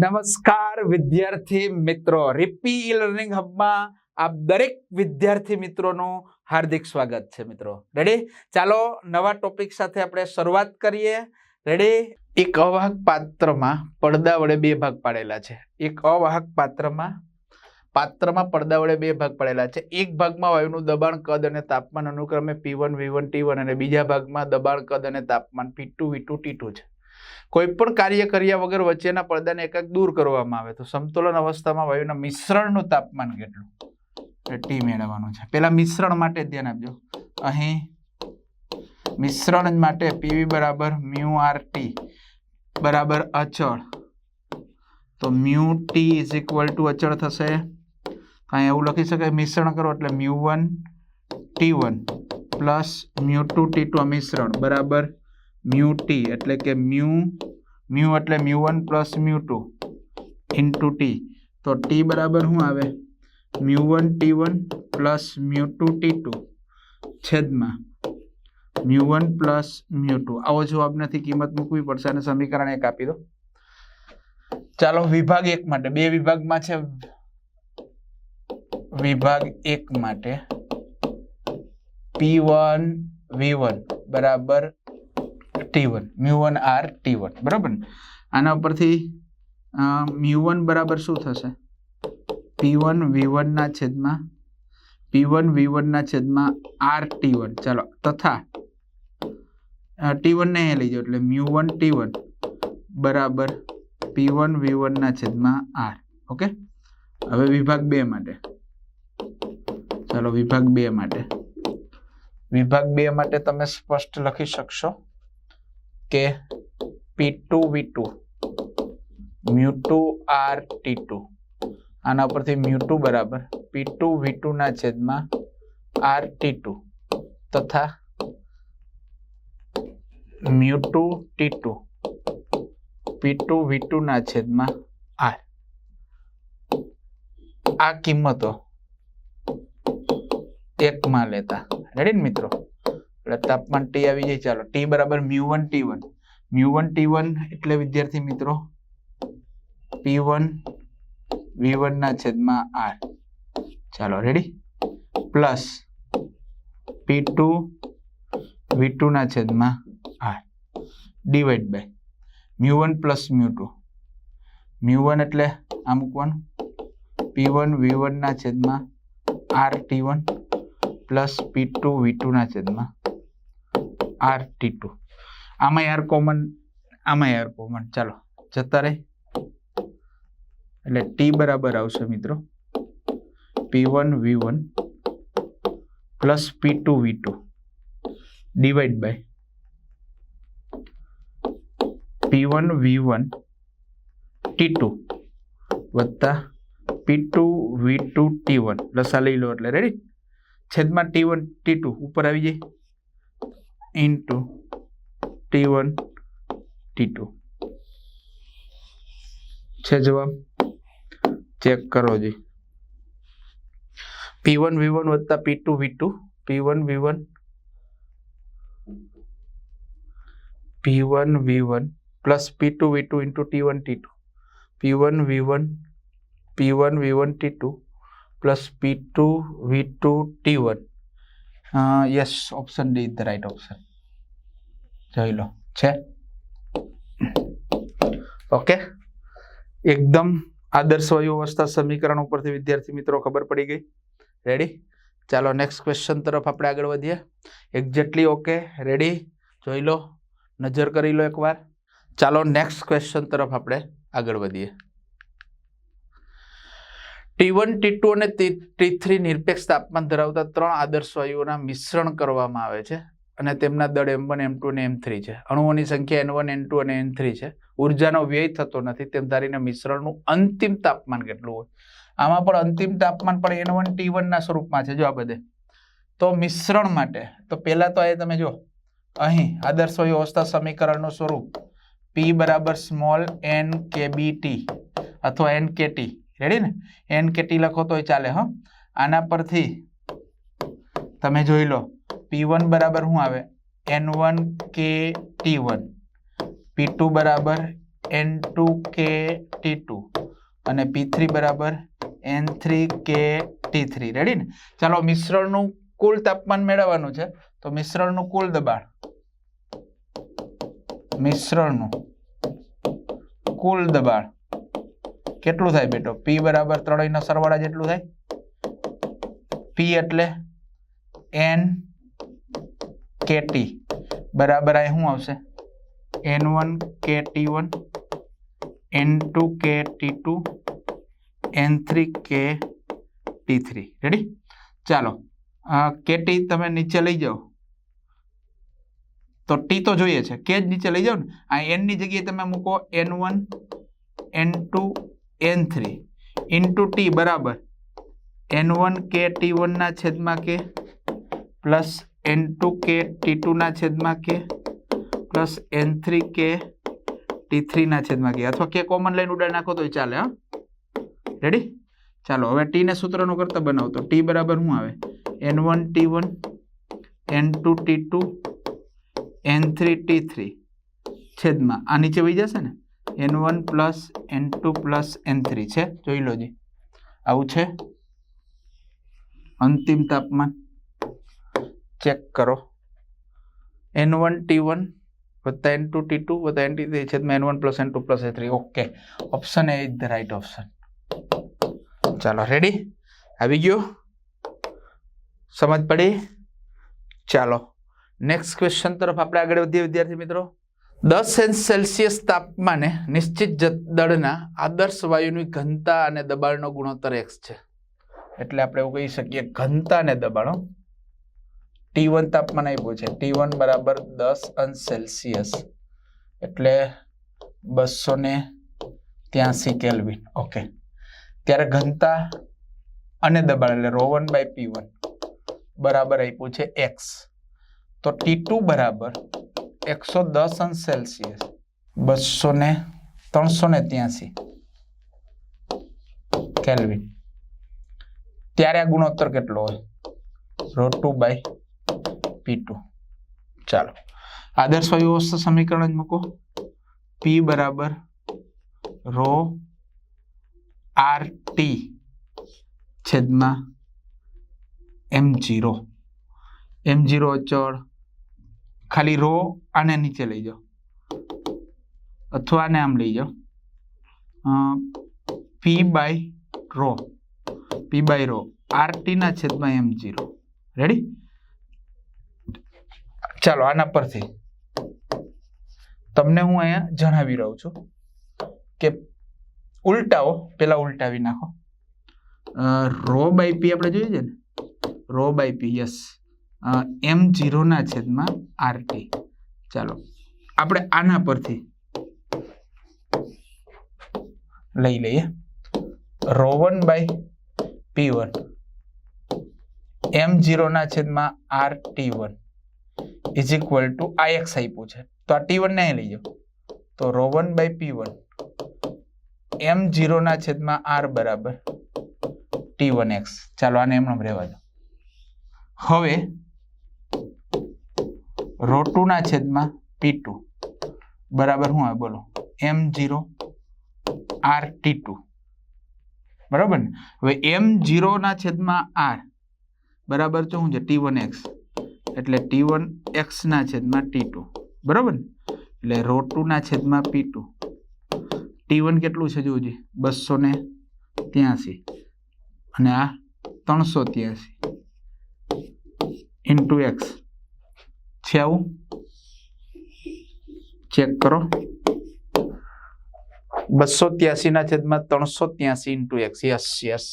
નમસ્કાર વિદ્યાર્થી મિત્રો. રિપી ઈ લર્નિંગ હબમાં આપ દરેક વિદ્યાર્થી મિત્રોનું હાર્દિક સ્વાગત છે મિત્રો. રેડી ચાલો નવા ટોપિક સાથે આપણે શરૂઆત કરીએ. રેડી એક અવાહક પાત્રમાં પડદા વડે બે ભાગ પાડેલા છે. એક અવાહક પાત્રમાં પાત્રમાં પડદા વડે બે ભાગ પાડેલા છે. એક ભાગમાં વાયુનું દબાણ, કદ અને તાપમાન અનુક્રમે P one V one T one અને બીજા ભાગમાં દબાણ, કદ અને તાપમાન P two V two T two છે. કોઈ પણ કાર્ય કર્યા વગર વચ્ચેના પડદાને એકાક દૂર કરવામાં આવે તો સમતોલન અવસ્થામાં વાયુના મિશ્રણનું તાપમાન કેટલું? ટી મેળવવાનું છે. પેલા મિશ્રણ માટે ધ્યાન આપજો. અહીં મિશ્રણ માટે પીવી બરાબર મ્યુ આર ટી બરાબર અચળ. તો mu T is equal to અચળ થશે. અહીં એવું લખી શકાય, મિશ્રણ કરો એટલે mu one T one, plus mu two T two મિશ્રણ બરાબર મ્યુ ટી એટલે કે મ્યુ મ્યુ એટલે mu one plus mu two into T તો ટી બરાબર શું આવે? Mu one T one plus mu two T two છેદમાં mu one plus mu two આવો જવાબ નથી, કિંમત મૂકવી પડશે અને સમીકરણ એક આપી દો. ચાલો, વિભાગ એક માટે. બે વિભાગમાં છે. વિભાગ એક માટે. પી વન વી વન બરાબર. T one mu one R T one બરાબર ને? આના ઉપરથી મ્યુ વન બરાબર શું થશે? પી વન વી વનના છેદમાં પી વન વી વનના છેદમાં આર ટી વન ચાલો, તથા ટી વનને અહીંયા લઈ જાઓ એટલે મ્યુ વન ટી વન બરાબર પી વન વી વનના છેદમાં આર ઓકે? હવે વિભાગ બે માટે. ચાલો, વિભાગ બે માટે. વિભાગ બે માટે તમે સ્પષ્ટ લખી શકશો. કે P two V two mu two R T two. આના પરથી મ્યુ ટુ બરાબર. પી ટુ વી ટુ ના છેદમાં આર ટી ટુ. તથા mu two T two. P two V two ના છેદમાં આર. આ કિંમતો એકમાં લેતા. રેડી મિત્રો? એટલે તાપમાન ટી આવી જાય, ચાલો. ટી બરાબર mu one, T one. Mu one, T one એટલે વિદ્યાર્થી મિત્રો, પી વન, વી વન ના છેદમાં આર. ચાલો ready plus P two, V two ના છેદમાં R. Divide by mu one plus mu two. Mu one એટલે આ મૂકવાનું. પી વન, વી વન ના છેદમાં R, T one. Plus P two, V two ના છેદમાં આર ટી ટુ આમાં આર કોમન આમાં આર કોમન ચાલો, જતા રહે. એટલે ટી બરાબર આવશે મિત્રો. P one V one plus P two V two divide by P one V one T two વત્તા P two V two T one લસા લઈ લો એટલે રેડી છેદમાં ટી વન ટી ટુ ઉપર આવી જાય. Into T one T two છે જવાબ? ચેક કરો જી. પી વન વી વન વત્તા P two V two P one V one P one V one plus P two V two into T one T two P one V one P one V જોઈ લો. છે? Okay. એકદમ આદર્શ વાયુ અવસ્થા સમીકરણ ઉપરથી વિદ્યાર્થી મિત્રો ખબર પડી ગઈ. રેડી ચાલો નેક્સ્ટ ક્વેશ્ચન તરફ આપણે આગળ વધીએ. એક્ઝેક્ટલી ઓકે રેડી જોઈ લો. નજર કરી લો એકવાર. ચાલો નેક્સ્ટ ક્વેશ્ચન તરફ આપણે આગળ વધીએ. ટી વન ટી ટુ અને ટી થ્રી નિરપેક્ષ તાપમાન ધરાવતા ત્રણ આદર્શ વાયુઓના મિશ્રણ કરવામાં આવે છે. અને તેમના દળ એમ વન, એમ ટુ અને એમ થ્રી છે. અણુઓની સંખ્યા એન વન, એન ટુ અને એન થ્રી છે. ઉર્જાનો વ્યય થતો નથી, તેમ ધારીને મિશ્રણનું અંતિમ તાપમાન કેટલું હોય? આમાં પણ અંતિમ તાપમાન પણ એન વન, ટી વનના સ્વરૂપમાં છે, જો આ બધે. તો મિશ્રણ માટે, તો પહેલાં તો એ તમે જો અહીં આદર્શ વ્યવસ્થા સમીકરણનું સ્વરૂપ પી બરાબર small N K B T અથવા એન કે ટી. રેડી ને? એન કે ટી લખો તોય ચાલે, હા? આના પરથી તમે જોઈ લો. પી વન બરાબર શું આવે? N one K T one P two બરાબર N two K T two અને પી થ્રી બરાબર N three K T three ready ને? ચાલો મિશ્રણનું કુલ તાપમાન મેળવવાનું છે. તો મિશ્રણનું કુલ દબાણ. મિશ્રણનું કુલ દબાણ કેટલું થાય બેટો? પી બરાબર ત્રણેયના સરવાળા જેટલું થાય. પી એટલે એન કે ટી બરાબર આ શું આવશે? N one K T one N two K T two N three K T three ready ચાલો કે ટી તમે નીચે લઈ જાઓ. તો ટી તો જોઈએ છે. કે જ નીચે લઈ જાઓ ને, આ એનની જગ્યાએ તમે મૂકો N one N two N three into T બરાબર. એન વન કે ટી વનના છેદમાં K plus N two K T ટુના છેદમાં K plus N three K T થ્રીના છેદમાં કે અથવા કે કોમન લઈને ઉડાડી નાખો તો ચાલે, હા? રેડી ચાલો, હવે ટીને સૂત્રનું કરતા બનાવો. તો ટી બરાબર શું આવે? N one T one N two T two N three T three છેદમાં. આ નીચે વહી જશે ને? N one plus N two plus N three છે. જોઈ લો આવું છે. અંતિમ તાપમાન. ચેક કરો. એન વન ટી વન વત્તા એન ટુ ટી ટુ વત્તા એન ટી છેદમાં N one plus N two plus A three okay option A is the right option ચાલો રેડી આવી ગયો? સમજ પડી? ચાલો. નેક્સ્ટ ક્વેશ્ચન તરફ આપણે આગળ વધીએ, વિદ્યાર્થી મિત્રો. દસ સેલ્સિયસ તાપમાને નિશ્ચિત દળના આદર્શ વાયુની ઘનતા અને દબાણનો ગુણોત્તર એક્સ છે. એટલે આપણે એવું કહી શકીએ, ઘનતા અને દબાણો ટી વન તાપમાન આપ્યું છે. ટી વન બરાબર દસ અંશ સેલ્સિયસ. એટલે બસો ને ત્યાંસી કેલ્વિન. ઓકે. ત્યારે ઘનતા અને દબાણ, એટલે રો બાય પી વન બરાબર આપ્યું છે એક્સ. તો ટી ટુ બરાબર એકસો દસ અંશ સેલ્સિયસ. બસો ને ત્રણસો ને ત્યાંસી કેલ્વિન. ત્યારે આ ગુણોત્તર કેટલો હોય? રો ટુ બાય ચાલો. આદર્શ વાયુ સમીકરણ જ મૂકો. પી બરાબર રો આર ટી છેદમાં એમ જીરો એમ જીરો અચળ. ખાલી રો આને નીચે લઈ જાઓ. અથવા આને આમ લઈ જાઓ. P by rho P by rho R ટીના છેદમાં એમ જીરો રેડી ચાલો, આના પરથી. તમને હું અહીંયા જણાવી રહ્યો છું કે ઉલટાઓ, પેલા ઉલટાવી નાખો. રો બાય પી આપણે જોઈએ છે ને? Rho by P, yes. M જીરોના છેદમાં આર ટી. ચાલો, આપણે આના પરથી લઈ લઈએ. Rho one by P one. M જીરોના છેદમાં R T one. Is equal to I X આપ્યું છે. તો આ ટી વન ને અહીં લઈ જાઓ. તો rho one by P one. M જીરોના છેદમાં આર બરાબર ટી વન એક્સ. ચાલો આને એમણે રહેવા દો. હવે રો ટુના છેદમાં પી ટુ. બરાબર હું આવે? બોલો. M zero R T two. બરાબર ને? હવે એમ જીરોના છેદમાં આર. બરાબર તો શું છે? T one X. એટલે ટી વન એક્સના છેદમાં ટી ટુ બરાબર ને? એટલે રો ટુના છેદમાં પી ટુ ટી વન કેટલું છે જોજે બસો ને ત્યાંસી. અને આ ત્રણસો ત્યાંસી. ઇન્ટુ એક્સ છે આવું? ચેક કરો. બસો ત્યાસીના છેદમાં ત્રણસો ત્યાસી ઇન્ટુ એક્સ યસ યસ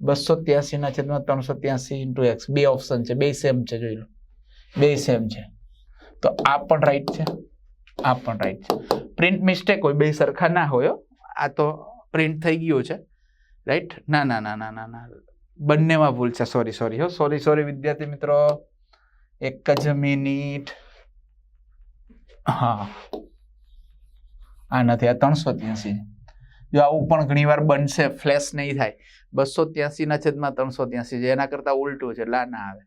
બસો ત્યાસીના છેદમાં ત્રણસો ત્યાસી ઇન્ટુ એક્સ બે ઓપ્શન છે, બે સેમ છે, જોઈ લો. બે સેમ છે. તો આ પણ રાઈટ છે. આ પણ રાઈટ છે. પ્રિન્ટ મિસ્ટેક હોય, બે સરખા ના હોય આ તો પ્રિન્ટ થઈ ગયું છે. રાઈટ ના ના ના ના ના ના. બંનેમાં ભૂલ છે. સોરી સોરી હો. સોરી સોરી વિદ્યાર્થી મિત્રો. એક જ મિનિટ. હા. આ નથી આ ત્રણસો ત્યાસી જો આવું પણ ઘણીવાર બનશે ફ્લેશ નહીં થાય. બસો ત્યાસીના છેદમાં ત્રણસો ત્યાસી છે. એના કરતાં ઉલટું છે. એટલે ના આવે.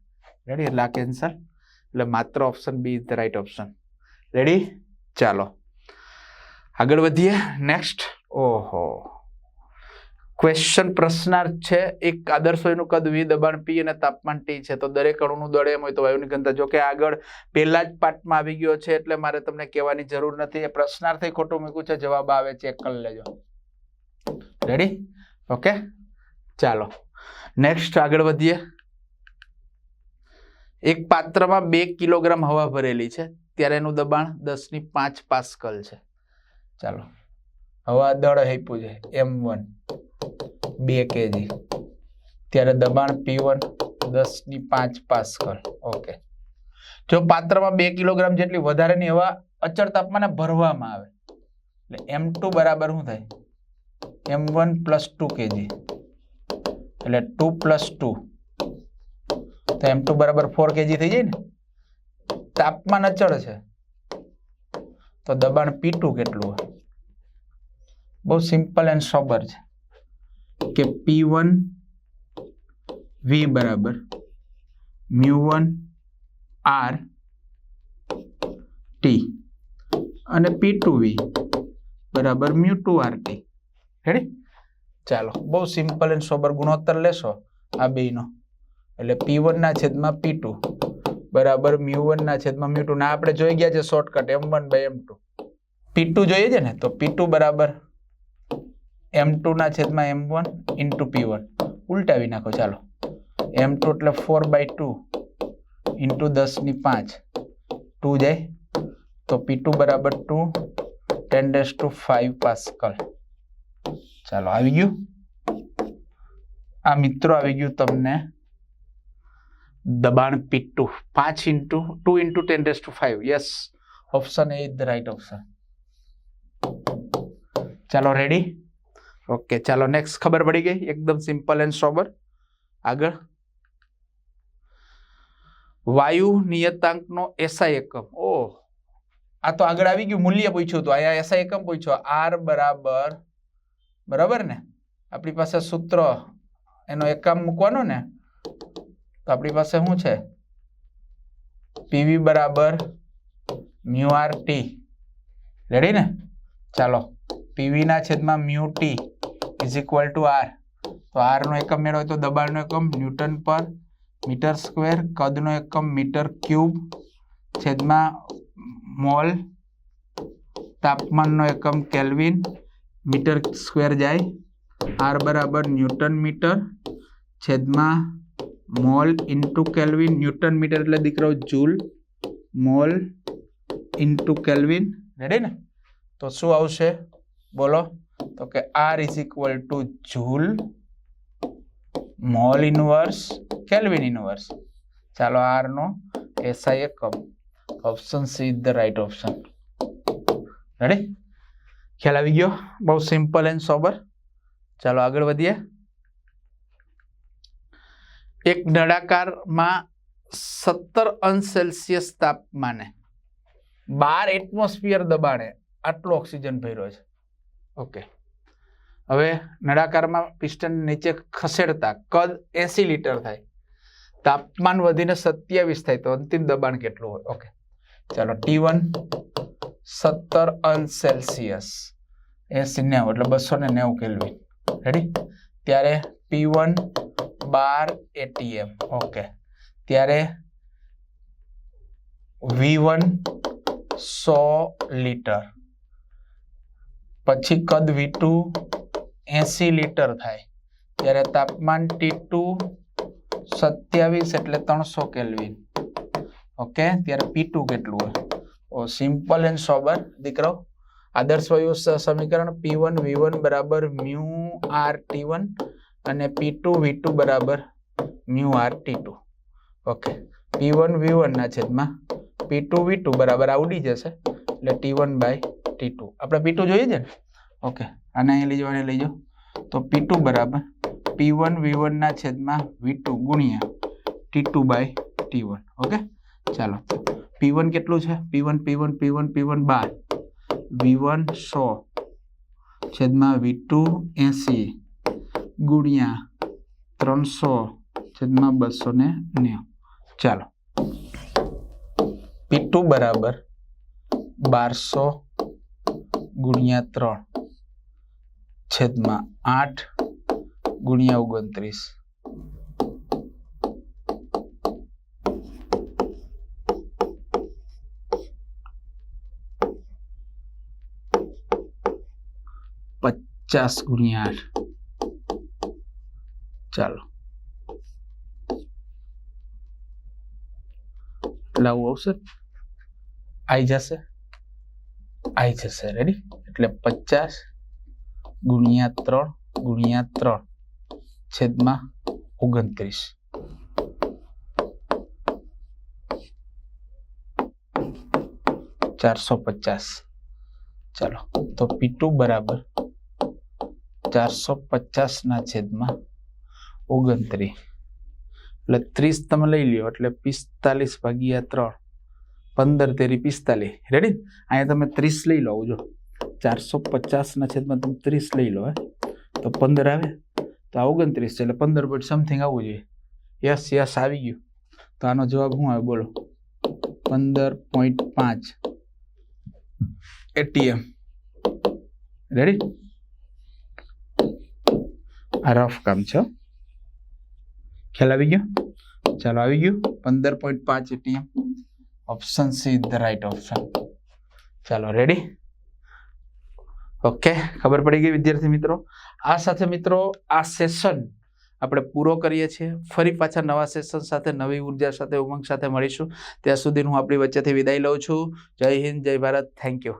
રેડી એટલે આ કેન્સલ એટલે માત્ર option B is the right option ready ચાલો. આગળ વધીએ. નેક્સ્ટ ઓહો. ક્વેશ્ચન પ્રશ્નાર્થ છે. એક આદર્શ વાયુનું કદ વી દબાણ પી અને તાપમાન ટી છે. તો દરેક અણુનું દળ એમ હોય તો વાયુની ઘનતા. જો કે આગળ પહેલા જ પાર્ટમાં આવી ગયો છે એટલે મારે તમને કહેવાની જરૂર નથી. એ પ્રશ્નાર્થે ખોટું મૂક્યું છે. જવાબ આવે ચેક કરી લેજો. રેડી ઓકે ચાલો. નેક્સ્ટ આગળ વધીએ. એક પાત્રમાં બે કિલોગ્રામ હવા ભરેલી છે. ત્યારે એનું દબાણ દસની પાંચ પાસ્કલ છે. ચાલો. હવા દળ આપ્યું છે. M one. બે કેજી. ત્યારે દબાણ પી વન દસની પાંચ પાસ્કલ. ઓકે. જો પાત્રમાં બે કિલોગ્રામ જેટલી વધારેની હવા અચળ તાપમાને ભરવામાં આવે, એટલે એમ ટુ બરાબર શું થાય? M one plus two kg. એટલે ટુ પ્લસ ટુ તો એમ ટુ બરાબર ફોર કેજી થઈ જાય ને? તાપમાન અચળ છે. તો દબાણ પી ટુ કેટલું હોય? બહુ સિમ્પલ એન્ડ સોબર છે. કે પી વન વી બરાબર. મ્યુ વન આર ટી અને પી ટુ વી બરાબર mu two R T ready ચાલો. બહુ સિમ્પલ એન્ડ સોબર ગુણોત્તર લેશો આ બેયનો. એટલે પી વનના છેદમાં પી ટુ બરાબર, મ્યુ વનના છેદમાં મ્યુ ટુ ના આપણે જોઈ ગયા છે shortcut M one by M two P two જોઈએ છે ને? તો પી ટુ બરાબર એમ ટુના છેદમાં M one into P one ઉલટાવી નાખો, ચાલો. એમ ટુ એટલે ફોર બાય ટુ ઇન્ટુ દસની પાંચ. ટુ જાય. તો પી ટુ બરાબર two ten days to five pascal ચાલો, આવી ગયું? આ મિત્રો, આવી ગયું તમને દબાણ પીટુ પાંચ into, two into ten days to five. Yes option A the right option ચાલો રેડી ઓકે ચાલો નેક્સ્ટ ખબર પડી ગઈ? એકદમ સિમ્પલ એન્ડ સોબર આગળ. વાયુ નિયતાંકનો એસઆઈ એકમ. ઓ આ તો આગળ આવી ગયું, મૂલ્ય પૂછ્યું હતું. અહીંયા એસઆઈ એકમ પૂછ્યો. આર બરાબર બરાબર ને? આપણી પાસે સૂત્ર, એનો એકમ મૂકવાનો ને? તો આપણી પાસે શું છે? પીવી બરાબર મ્યુ આર ટી. રેડી ને? ચાલો. પીવીના છેદમાં mu T is equal to R તો આરનો એકમ મેળવો તો દબાણનો એકમ ન્યૂટન પર મીટર સ્ક્વેર કદનો એકમ મીટર ક્યુબ છેદમાં મોલ તાપમાનનો એકમ કેલ્વિન મીટર સ્ક્વેર જાય. આર બરાબર ન્યૂટન મીટર છેદમાં mole into kelvin newton metre એટલે દીકરો joule. Mole into kelvin. Ready ને? તો શું આવશે? બોલો. તો કે R is equal to joule, mole inverse, kelvin inverse. ચાલો આર નો એસઆઈ એકમ option C the right option ready ખ્યાલ આવી ગયો? બહુ સિમ્પલ એન્ડ સોબર ચાલો આગળ વધીએ. એક નળાકારમાં સત્તર અંશ સેલ્સિયસ તાપમાને. બાર એટમોસ્ફિયર દબાણે આટલો ઓક્સિજન ભર્યો છે. ઓકે. હવે નળાકારમાં પિસ્ટન નીચે ખસેડતા કદ એસી લીટર થાય. તાપમાન વધીને સત્યાવીસ થાય તો અંતિમ દબાણ કેટલું હોય? ઓકે. ચાલો, ટી વન સત્તર અંશ સેલ્સિયસ. એસી નેવું એટલે બસો ને નેવું કેલ્વિન. રેડી? ત્યારે પી વન બાર એટીએમ ઓકે ત્યારે વી વન સો લીટર. પછી કદ વી ટુ એસી લીટર થાય. ત્યારે તાપમાન ટી ટુ સત્યાવીસ એટલે ત્રણસો કેલ્વિન ઓકે ત્યારે પી ટુ કેટલું હોય? ઓ સિમ્પલ એન્ડ સોબર દીકરો, આદર્શ વાયુ સમીકરણ પી વન વી વન બરાબર મ્યુ આર ટી વન અને પી ટુ વી ટુ બરાબર mu R T two. Okay. P one V one છેદમાં પી ટુ વી ટુ બરાબર આવડી જશે. એટલે T one by T two આપણે પી ટુ જોઈએ છે ને? ઓકે. આને અહીં લઈ જવાને, લઈ જાઓ. તો પી ટુ બરાબર પી વન વી વનના છેદમાં વી ટુ ગુણ્યા T two by T one okay? ચાલો. પી વન કેટલું છે? P one P one P one P one બાર. વી વન સો. છેદમાં વી ટુ એંસી. ગુણ્યા ત્રણસો છેદમાં બસો ને નેવું. ચાલો. પીટુ બરાબર બારસો ગુણ્યા ત્રણ છેદમાં આઠ ગુણ્યા ઓગણત્રીસ. પચાસ ગુણ્યા આઠ. ચાલો. એટલે આવું આવશે? આવી જશે? આવી જશે. રેડી એટલે પચાસ ગુણ્યા ત્રણ ગુણ્યા ત્રણ છેદમાં ઓગણત્રીસ. ચારસો પચાસ. ચાલો. તો પીટુ બરાબર ચારસો પચાસ ના છેદમાં ઓગણત્રીસ. એટલે ત્રીસ તમે લઈ લ્યો, એટલે પિસ્તાલીસ ભાગ્યા ત્રણ. પંદર તેરી પિસ્તાલીસ. રેડી અહીંયા તમે ત્રીસ લઈ લો જો. ચારસો પચાસના છેદમાં તમે ત્રીસ લઈ લો, હે. તો પંદર આવે. તો આ ઓગણત્રીસ છે, એટલે પંદર પોઈન્ટ સમથિંગ આવવું જોઈએ. યસ યસ આવી ગયું. તો આનો જવાબ શું આવે? બોલો. પંદર પોઈન્ટ પાંચ. એટીએમ રેડી આ રફ કામ છે. ખ્યાલ આવી ગયો? ચાલો આવી ગયું. પંદર પોઈન્ટ પાંચ ATM option C the right option ચાલો રેડી ઓકે ખબર પડી ગઈ વિદ્યાર્થી મિત્રો? આ સાથે મિત્રો, આ સેશન આપણે પૂરો કરીએ છીએ. ફરી પાછા નવા સેશન સાથે, નવી ઊર્જા સાથે, ઉમંગ સાથે મળીશું. ત્યાં સુધી હું આપણી વચ્ચેથી વિદાય લઉં છું. જય હિન્દ, જય ભારત. Thank you